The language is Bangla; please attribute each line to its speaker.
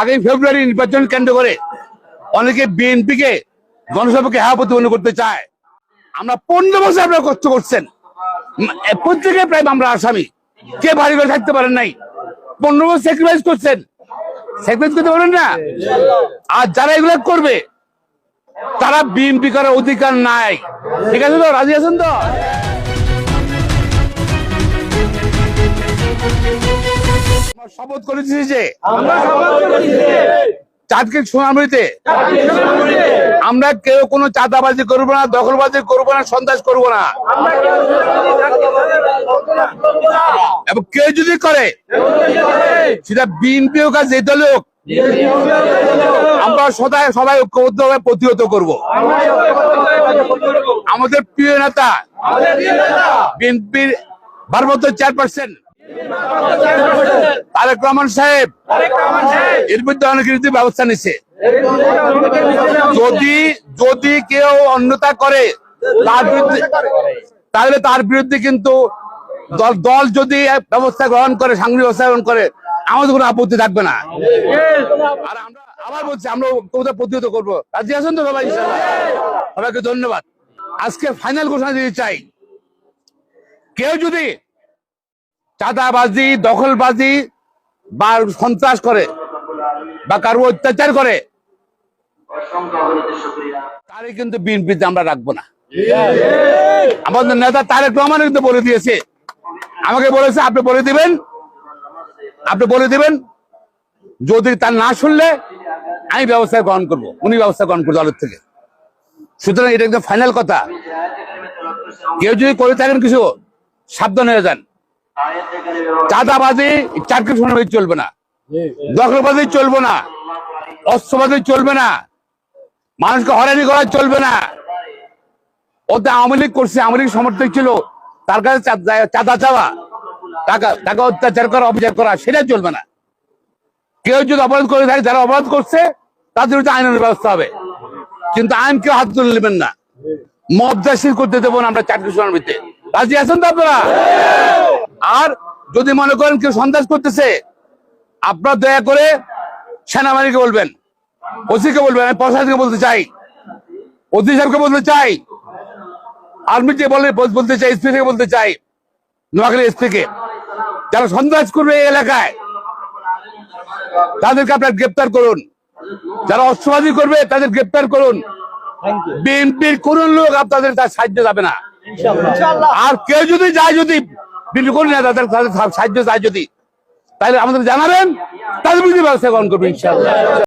Speaker 1: আগামী ফেব্রুয়ারি নির্বাচন কেন্দ্র করে অনেকে বিএনপি কে গণসভাকে হ্যাঁ প্রতিবন্ধ করতে চায়। আমরা পনেরো বছর আপনারা কষ্ট করছেন। প্রত্যেকে প্রায় আমরা আসামি। কে বাড়ি করে থাকতে পারেন নাই? পনেরো বছর স্যাক্রিফাইস করছেন। স্যাক্রিফাইস করতে পারেন না? আর যারা এগুলো করবে, তারা বিএনপি করার অধিকার নাই। ঠিক আছে তো? রাজি আছেন তো? শপথ করেছি যে চাঁদকে সোনামৃতে আমরা কেউ কোনো চাঁদাবাজি করব না দখলবাজি করব না সন্ত্রাস করব না। এবং কেউ যদি করে সেটা বিএনপি হোক আর যে দলে হোক আমরা সদায় সবাই ঐক্যবদ্ধভাবে প্রতিহত করব। আমাদের প্রিয় নেতা বিএনপির ভারপ্রাপ্ত চেয়ারপারসন তারেক রহমান সাহেব এর বিরুদ্ধে অনেক কিছু ব্যবস্থা নিচ্ছে যদি যদি কেউ অন্যতা করে তার বিরুদ্ধে তাহলে তার বিরুদ্ধে কিন্তু দল দল যদি ব্যবস্থা গ্রহণ করে সাংগঠনিক ব্যবস্থা গ্রহণ করে আমাদের কোনো আপত্তি থাকবে না। আর আমরা আবার বলছি আমরা কোথাও প্রতিহত করব। রাজি আছেন তো সবাই? সবাইকে ধন্যবাদ। আজকে ফাইনাল ঘোষণা দিতে চাই। কেউ যদি চাঁদাবাজি, দখলবাজি বা সন্ত্রাস করে বা কারও অত্যাচার করে তারে কিন্তু বিএনপিতে আমরা রাখব না। আমাদের নেতা তারেক রহমান কিন্তু বলে দিয়েছে। আমাকে বলেছে, আপনি বলে দিবেন, আপনি বলে দিবেন, যদি তার না শুনলে আমি ব্যবস্থা গ্রহণ করব। উনি ব্যবস্থা গ্রহণ করব দলের থেকে। সুতরাং এটা একদম ফাইনাল কথা। কেউ যদি করে থাকেন কিছু, সাবধান হয়ে যান। চাঁদাবাজি চারটি শোনাবাজি চলবে না। দখলবাজি চলবে না। অস্ত্রবাজি চলবে না। মানুষকে হয়রানি করা চলবে না। ওতে আওয়ামী লীগ করছে, আওয়ামী লীগ সমর্থক ছিল, তার কাছে চাঁদা চাওয়া, টাকা অত্যাচার করা, অবিচার করা, সেটা চলবে না। কেউ যদি অপরাধ করে থাকে, যারা অপরাধ করছে, তাদের বিরুদ্ধে আইনের ব্যবস্থা হবে। কিন্তু আইন কেউ হাত তুলে নেবেন না। মবদাসির করতে দেবো না আমরা চাকরি শোনার রাজি আছেন তো আপনারা? আর যদি মনে করেন কেউ সন্ত্রাস করতেছে আপনার দয়া করে সেনাবাহিনীকে বলবেন ওসিকে বলবেন আমি প্রশাসনকে বলতে চাই ওসি সাহেবকে বলতে চাই আর্মিকে বলে বলতে চাই এসপি থেকে বলতে চাই নোয়াখালী এসপি কে। যারা সন্ত্রাস করবে এই এলাকায় তাদেরকে আপনার গ্রেপ্তার করুন। যারা অস্ত্রবাদী করবে তাদের গ্রেপ্তার করুন। বিএনপির কোন লোক আপনাদের তার সাহায্য যাবে না। আর কেউ যদি যায় যদি করি না, তাদের সাহায্য চাই যদি। তাহলে আমাদের জানাবেন, তাদের বিরুদ্ধে ব্যবস্থা গ্রহণ করবেন ইনশাআল্লাহ।